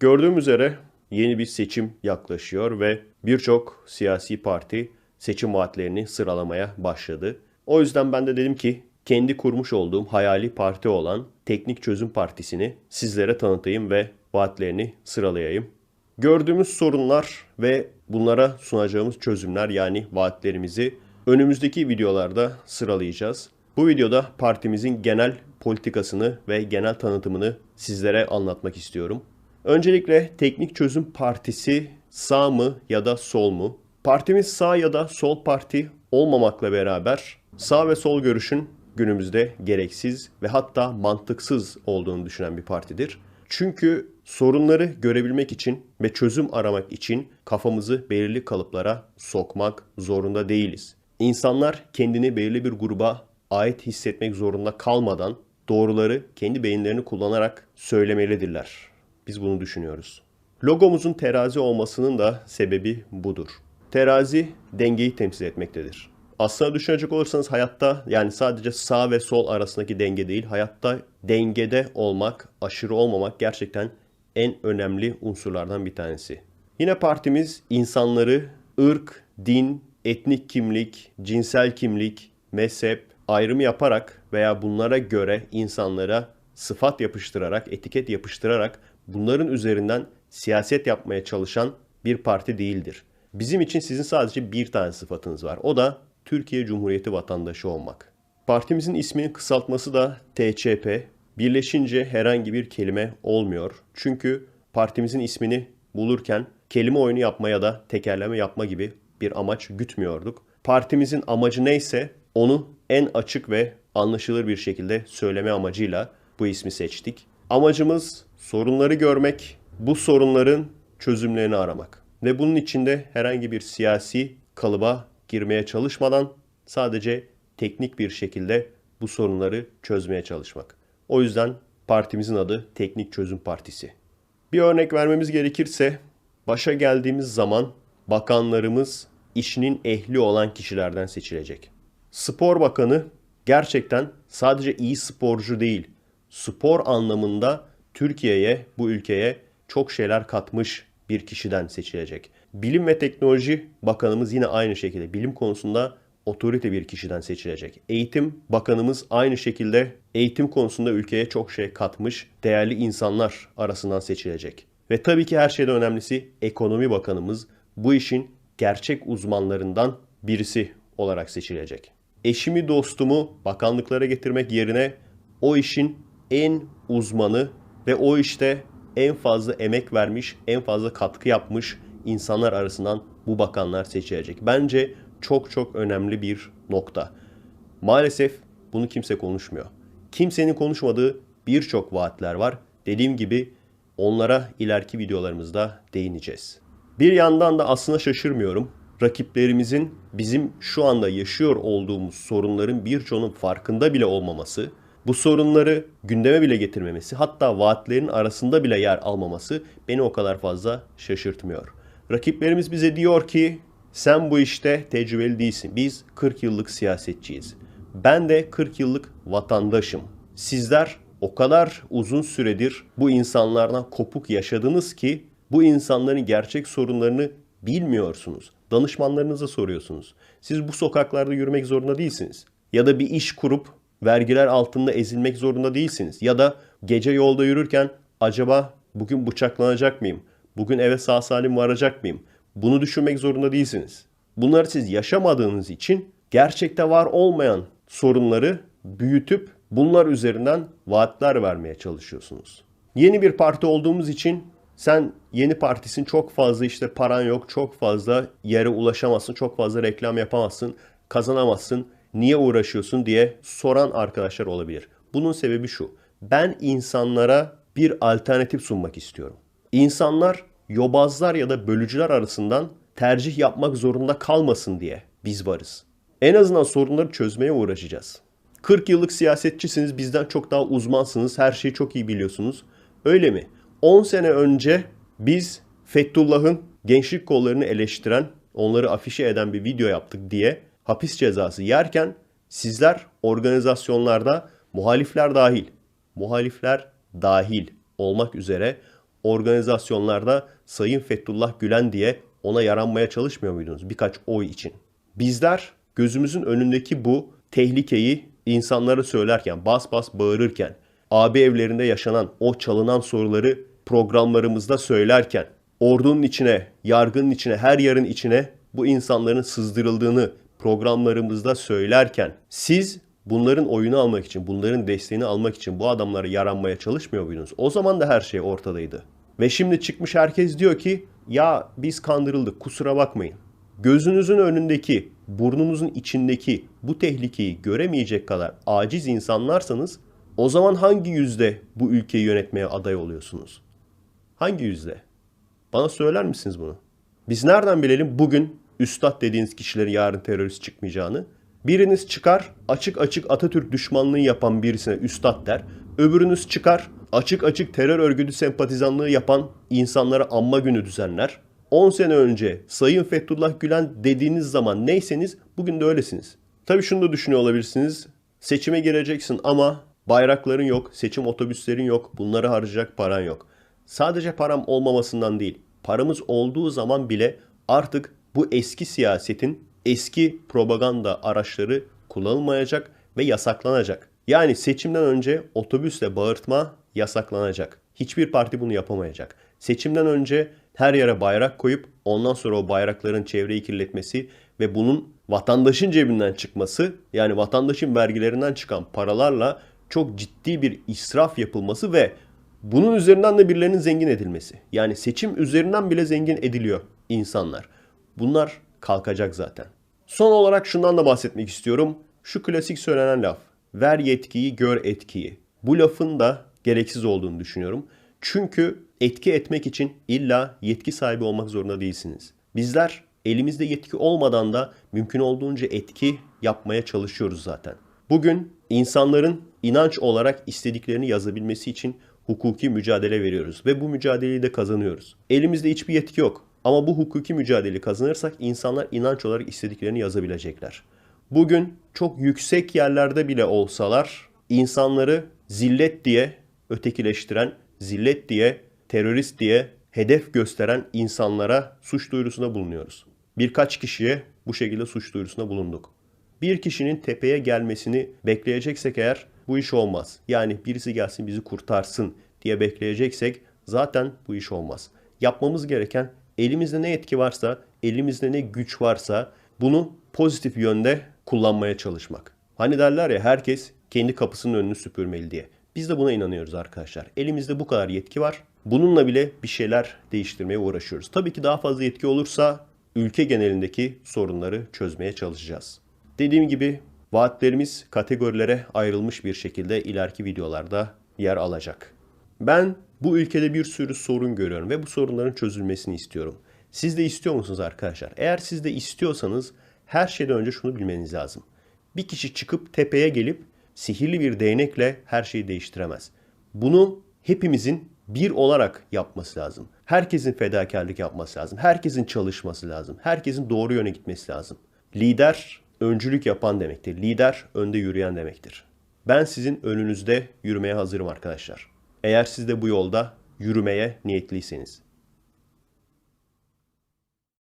Gördüğüm üzere yeni bir seçim yaklaşıyor ve birçok siyasi parti seçim vaatlerini sıralamaya başladı. O yüzden ben de dedim ki kendi kurmuş olduğum hayali parti olan Teknik Çözüm Partisi'ni sizlere tanıtayım ve vaatlerini sıralayayım. Gördüğümüz sorunlar ve bunlara sunacağımız çözümler yani vaatlerimizi önümüzdeki videolarda sıralayacağız. Bu videoda partimizin genel politikasını ve genel tanıtımını sizlere anlatmak istiyorum. Öncelikle Teknik Çözüm Partisi sağ mı ya da sol mu? Partimiz sağ ya da sol parti olmamakla beraber sağ ve sol görüşün günümüzde gereksiz ve hatta mantıksız olduğunu düşünen bir partidir. Çünkü sorunları görebilmek için ve çözüm aramak için kafamızı belirli kalıplara sokmak zorunda değiliz. İnsanlar kendini belirli bir gruba ait hissetmek zorunda kalmadan doğruları kendi beyinlerini kullanarak söylemelidirler. Biz bunu düşünüyoruz. Logomuzun terazi olmasının da sebebi budur. Terazi dengeyi temsil etmektedir. Aslında düşünecek olursanız hayatta yani sadece sağ ve sol arasındaki denge değil, hayatta dengede olmak, aşırı olmamak gerçekten en önemli unsurlardan bir tanesi. Yine partimiz insanları ırk, din, etnik kimlik, cinsel kimlik, mezhep ayrımı yaparak veya bunlara göre insanlara sıfat yapıştırarak, etiket yapıştırarak bunların üzerinden siyaset yapmaya çalışan bir parti değildir. Bizim için sizin sadece bir tane sıfatınız var. O da Türkiye Cumhuriyeti vatandaşı olmak. Partimizin isminin kısaltması da TÇP. Birleşince herhangi bir kelime olmuyor. Çünkü partimizin ismini bulurken kelime oyunu yapma ya da tekerleme yapma gibi bir amaç gütmüyorduk. Partimizin amacı neyse onu en açık ve anlaşılır bir şekilde söyleme amacıyla bu ismi seçtik. Amacımız sorunları görmek, bu sorunların çözümlerini aramak. Ve bunun içinde herhangi bir siyasi kalıba girmeye çalışmadan sadece teknik bir şekilde bu sorunları çözmeye çalışmak. O yüzden partimizin adı Teknik Çözüm Partisi. Bir örnek vermemiz gerekirse başa geldiğimiz zaman bakanlarımız işinin ehli olan kişilerden seçilecek. Spor Bakanı gerçekten sadece iyi sporcu değil, spor anlamında Türkiye'ye, bu ülkeye çok şeyler katmış bir kişiden seçilecek. Bilim ve Teknoloji Bakanımız yine aynı şekilde bilim konusunda otorite bir kişiden seçilecek. Eğitim Bakanımız aynı şekilde eğitim konusunda ülkeye çok şey katmış değerli insanlar arasından seçilecek. Ve tabii ki her şeyden önemlisi Ekonomi Bakanımız bu işin gerçek uzmanlarından birisi olarak seçilecek. Eşimi dostumu bakanlıklara getirmek yerine o işin en uzmanı ve o işte en fazla emek vermiş, en fazla katkı yapmış insanlar arasından bu bakanlar seçilecek. Bence çok çok önemli bir nokta. Maalesef bunu kimse konuşmuyor. Kimsenin konuşmadığı birçok vaatler var. Dediğim gibi onlara ileriki videolarımızda değineceğiz. Bir yandan da aslında şaşırmıyorum. Rakiplerimizin bizim şu anda yaşıyor olduğumuz sorunların birçoğunun farkında bile olmaması, bu sorunları gündeme bile getirmemesi, hatta vaatlerin arasında bile yer almaması beni o kadar fazla şaşırtmıyor. Rakiplerimiz bize diyor ki sen bu işte tecrübeli değilsin. Biz 40 yıllık siyasetçiyiz. Ben de 40 yıllık vatandaşım. Sizler o kadar uzun süredir bu insanlardan kopuk yaşadınız ki bu insanların gerçek sorunlarını bilmiyorsunuz. Danışmanlarınıza soruyorsunuz. Siz bu sokaklarda yürümek zorunda değilsiniz. Ya da bir iş kurup vergiler altında ezilmek zorunda değilsiniz. Ya da gece yolda yürürken acaba bugün bıçaklanacak mıyım? Bugün eve sağ salim varacak mıyım? Bunu düşünmek zorunda değilsiniz. Bunları siz yaşamadığınız için gerçekte var olmayan sorunları büyütüp bunlar üzerinden vaatler vermeye çalışıyorsunuz. Yeni bir parti olduğumuz için sen yeni partisin çok fazla işte paran yok, çok fazla yere ulaşamazsın, çok fazla reklam yapamazsın, kazanamazsın, niye uğraşıyorsun diye soran arkadaşlar olabilir. Bunun sebebi şu. Ben insanlara bir alternatif sunmak istiyorum. İnsanlar yobazlar ya da bölücüler arasından tercih yapmak zorunda kalmasın diye biz varız. En azından sorunları çözmeye uğraşacağız. 40 yıllık siyasetçisiniz, bizden çok daha uzmansınız, her şeyi çok iyi biliyorsunuz. Öyle mi? 10 sene önce biz Fethullah'ın gençlik kollarını eleştiren, onları afişe eden bir video yaptık diye hapis cezası yerken sizler organizasyonlarda muhalifler dahil, muhalifler dahil olmak üzere organizasyonlarda Sayın Fethullah Gülen diye ona yaranmaya çalışmıyor muydunuz birkaç oy için? Bizler gözümüzün önündeki bu tehlikeyi insanlara söylerken, bas bas bağırırken, AB evlerinde yaşanan o çalınan soruları programlarımızda söylerken, ordunun içine, yargının içine, her yarın içine bu insanların sızdırıldığını programlarımızda söylerken siz bunların oyunu almak için, bunların desteğini almak için bu adamlara yaranmaya çalışmıyor muydunuz? O zaman da her şey ortadaydı. Ve şimdi çıkmış herkes diyor ki ya biz kandırıldık kusura bakmayın. Gözünüzün önündeki, burnunuzun içindeki bu tehlikeyi göremeyecek kadar aciz insanlarsanız o zaman hangi yüzde bu ülkeyi yönetmeye aday oluyorsunuz? Hangi yüzde? Bana söyler misiniz bunu? Biz nereden bilelim bugün üstad dediğiniz kişilerin yarın terörist çıkmayacağını? Biriniz çıkar açık açık Atatürk düşmanlığı yapan birisine üstad der. Öbürünüz çıkar açık açık terör örgütü sempatizanlığı yapan insanlara anma günü düzenler. 10 sene önce Sayın Fethullah Gülen dediğiniz zaman neyseniz bugün de öylesiniz. Tabii şunu da düşünüyor olabilirsiniz. Seçime gireceksin ama bayrakların yok, seçim otobüslerin yok, bunları harcayacak paran yok. Sadece param olmamasından değil, paramız olduğu zaman bile artık bu eski siyasetin eski propaganda araçları kullanılmayacak ve yasaklanacak. Yani seçimden önce otobüsle bağırtma yasaklanacak. Hiçbir parti bunu yapamayacak. Seçimden önce her yere bayrak koyup ondan sonra o bayrakların çevreyi kirletmesi ve bunun vatandaşın cebinden çıkması yani vatandaşın vergilerinden çıkan paralarla çok ciddi bir israf yapılması ve bunun üzerinden de birilerinin zengin edilmesi. Yani seçim üzerinden bile zengin ediliyor insanlar. Bunlar kalkacak zaten. Son olarak şundan da bahsetmek istiyorum. Şu klasik söylenen laf. Ver yetkiyi, gör etkiyi. Bu lafın da gereksiz olduğunu düşünüyorum. Çünkü etki etmek için illa yetki sahibi olmak zorunda değilsiniz. Bizler elimizde yetki olmadan da mümkün olduğunca etki yapmaya çalışıyoruz zaten. Bugün insanların inanç olarak istediklerini yazabilmesi için hukuki mücadele veriyoruz ve bu mücadeleyi de kazanıyoruz. Elimizde hiçbir yetki yok ama bu hukuki mücadeleyi kazanırsak insanlar inanç olarak istediklerini yazabilecekler. Bugün çok yüksek yerlerde bile olsalar insanları zillet diye ötekileştiren, zillet diye, terörist diye hedef gösteren insanlara suç duyurusunda bulunuyoruz. Birkaç kişiye bu şekilde suç duyurusunda bulunduk. Bir kişinin tepeye gelmesini bekleyeceksek eğer bu iş olmaz. Yani birisi gelsin bizi kurtarsın diye bekleyeceksek zaten bu iş olmaz. Yapmamız gereken elimizde ne etki varsa, elimizde ne güç varsa bunu pozitif yönde kullanmaya çalışmak. Hani derler ya herkes kendi kapısının önünü süpürmeli diye. Biz de buna inanıyoruz arkadaşlar. Elimizde bu kadar yetki var. Bununla bile bir şeyler değiştirmeye uğraşıyoruz. Tabii ki daha fazla yetki olursa ülke genelindeki sorunları çözmeye çalışacağız. Dediğim gibi vaatlerimiz kategorilere ayrılmış bir şekilde ileriki videolarda yer alacak. Ben bu ülkede bir sürü sorun görüyorum ve bu sorunların çözülmesini istiyorum. Siz de istiyor musunuz arkadaşlar? Eğer siz de istiyorsanız her şeyden önce şunu bilmeniz lazım. Bir kişi çıkıp tepeye gelip sihirli bir değnekle her şeyi değiştiremez. Bunu hepimizin bir olarak yapması lazım. Herkesin fedakarlık yapması lazım. Herkesin çalışması lazım. Herkesin doğru yöne gitmesi lazım. Lider öncülük yapan demektir. Lider önde yürüyen demektir. Ben sizin önünüzde yürümeye hazırım arkadaşlar. Eğer siz de bu yolda yürümeye niyetliyseniz.